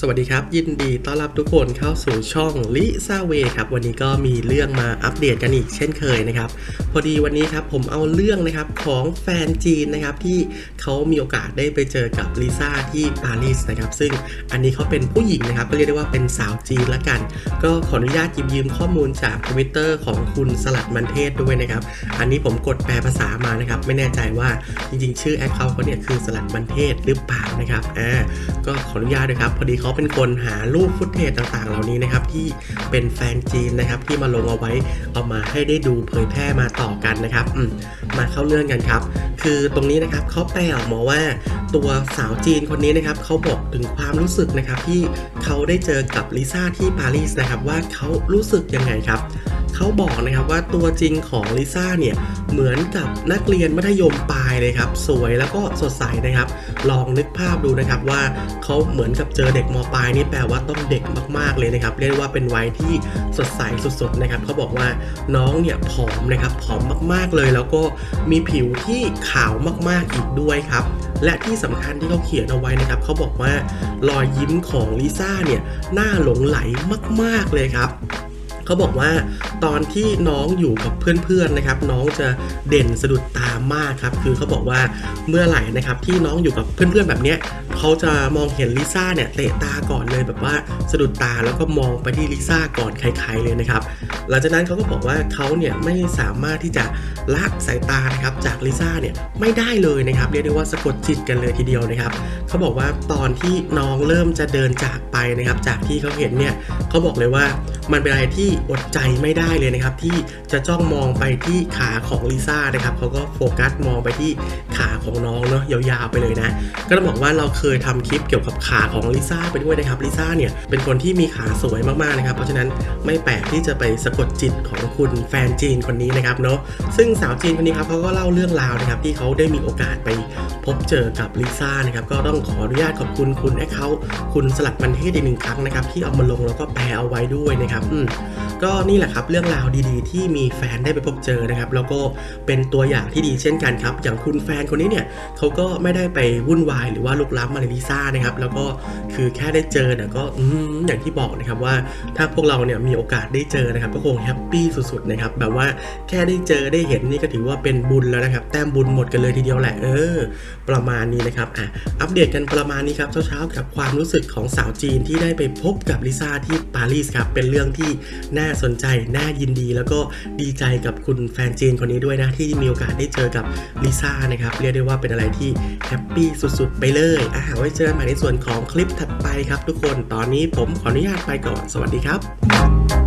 สวัสดีครับ ยินดีต้อนรับทุกคนเข้าสู่ช่องลิซาเวครับ วันนี้ก็มีเรื่องมาอัปเดตกันอีกเช่นเคยนะครับ พอดีวันนี้ครับผมเอาเรื่องนะครับของแฟนจีนนะครับที่เขามีโอกาสได้ไปเจอกับลิซ่าที่ปารีสนะครับ ซึ่งอันนี้เขาเป็นผู้หญิงนะครับ ก็เรียกได้ว่าเป็นสาวจีนละกัน ก็ขออนุญาตหยิบยืมข้อมูลจากทวิตเตอร์ของคุณสลัดมันเทศด้วยนะครับ อันนี้ผมกดแปลภาษามานะครับ ไม่แน่ใจว่าจริงๆ ชื่อแอคเคาท์เขาเนี่ยคือสลัดมันเทศหรือเปล่านะครับ อ่า ก็ขออนุญาตด้วยครับ พอดีเขาเป็นคนหารูปฟุตเทจต่างๆ เหล่านี้นะครับที่เป็นแฟนจีนนะครับที่มาลงเอาไว้เอามาให้ได้ดูเผยแพร่มาต่อกันนะครับมมาเข้าเรื่องกันครับ คือตรงนี้นะครับเขาแปลออกมาว่าตัวสาวจีนคนนี้นะครับเขาบอกถึงความรู้สึกนะครับที่เขาได้เจอกับลิซ่าที่ปารีสนะครับว่าเขารู้สึกยังไงครับ เขาบอกนะครับว่าตัวจริงของลิซ่าเนี่ยเหมือนกับนักเรียนมัธยมปลายเลยครับสวยแล้วก็สดใสนะครับ ลองนึกภาพดูนะครับว่าเขาเหมือนกับเจอเด็กมปลายนี่แปลว่าต้องเด็กมากๆเลยนะครับ เรียกว่าเป็นวัยที่สดใสสุดๆนะครับเขาบอกว่าน้องเนี่ยผอมนะครับผอมมากๆเลย แล้วก็มีผิวที่ขาวมากๆอีกด้วยครับและที่สำคัญที่เขาเขียนเอาไว้นะครับเขาบอกว่ารอยยิ้มของลิซ่าเนี่ยน่าหลงไหลมาก ๆเลยครับ เขาบอกว่าตอนที่น้องอยู่กับเพื่อนๆนะครับ น้องจะเด่นสะดุดตามากครับ คือเขาบอกว่าเมื่อไหร่นะครับที่น้องอยู่กับเพื่อนๆแบบเนี้ยเขาจะมองเห็นลิซ่าเนี่ยเตะตาก่อนเลยแบบว่าสะดุดตาแล้วก็มองไปที่ลิซ่าก่อนใครๆเลยนะครับ หลังจากนั้นเขาก็บอกว่าเขาเนี่ยไม่สามารถที่จะละสายตานะครับจากลิซ่าเนี่ยไม่ได้เลยนะครับเรียกได้ว่าสะกดจิตกันเลยทีเดียวนะครับเขาบอกว่าตอนที่น้องเริ่มจะเดินจากไปนะครับ จากที่เขาเห็นเนี่ยเขาบอกเลยว่ามันเป็นอะไรที่อดใจไม่ได้เลยนะครับ ที่จะจ้องมองไปที่ขาของลิซ่านะครับเขาก็โฟกัสมองไปที่ขาของน้องเนาะยาวๆไปเลยนะ ก็ต้องบอกว่าเราเคยทำคลิปเกี่ยวกับขาของลิซ่าไปด้วยนะครับลิซ่าเนี่ยเป็นคนที่มีขาสวยมากๆนะครับ เพราะฉะนั้นไม่แปลกที่จะไปสะกดจิตของคุณแฟนจีนคนนี้นะครับเนาะซึ่งสาวจีนคนนี้ครับเขาก็เล่าเรื่องราวนะครับที่เขาได้มีโอกาสไปพบเจอกับลิซ่านะครับก็ต้องขออนุญาตขอบคุณคุณแอคเคาท์คุณสลัดมันเทศอีกหนึ่งครั้งนะครับที่เอามาลงแล้วก็แปลเอาไว้ด้วยนะครับอืม ก็นี่แหละครับเรื่องราวดีๆ ที่มีแฟนได้ไปพบเจอนะครับ แล้วก็เป็นตัวอย่างที่ดีเช่นกันครับ อย่างคุณแฟนคนนี้เนี่ยเขาก็ไม่ได้ไปวุ่นวายหรือว่าลุกล้ำอะไรลิซ่านะครับ แล้วก็คือแค่ได้เจอเนี่ยก็อืมอย่างที่บอกนะครับว่าถ้าพวกเราเนี่ยมีโอกาสได้เจอนะครับ ก็คงแฮปปี้สุดๆนะครับแบบว่าแค่ได้เจอได้เห็นนี่ก็ถือว่าเป็นบุญแล้วนะครับ แต้มบุญหมดกันเลยทีเดียวแหละเออ ประมาณนี้นะครับอะอัปเดตกันประมาณนี้ครับเช้าๆกับความรู้สึกของสาวจีนที่ได้ไปพบกับลิซ่าที่ปารีสครับเป็นเรื่องที่น่าสนใจ น่ายินดี แล้วก็ดีใจกับคุณแฟนจีนคนนี้ด้วยนะ ที่มีโอกาสได้เจอกับลิซ่านะครับ เรียกได้ว่าเป็นอะไรที่แฮปปี้สุดๆ ไปเลยอะไว้เจอกันใหม่ในส่วนของคลิปถัดไปครับทุกคน ตอนนี้ผมขออนุญาตไปก่อน สวัสดีครับ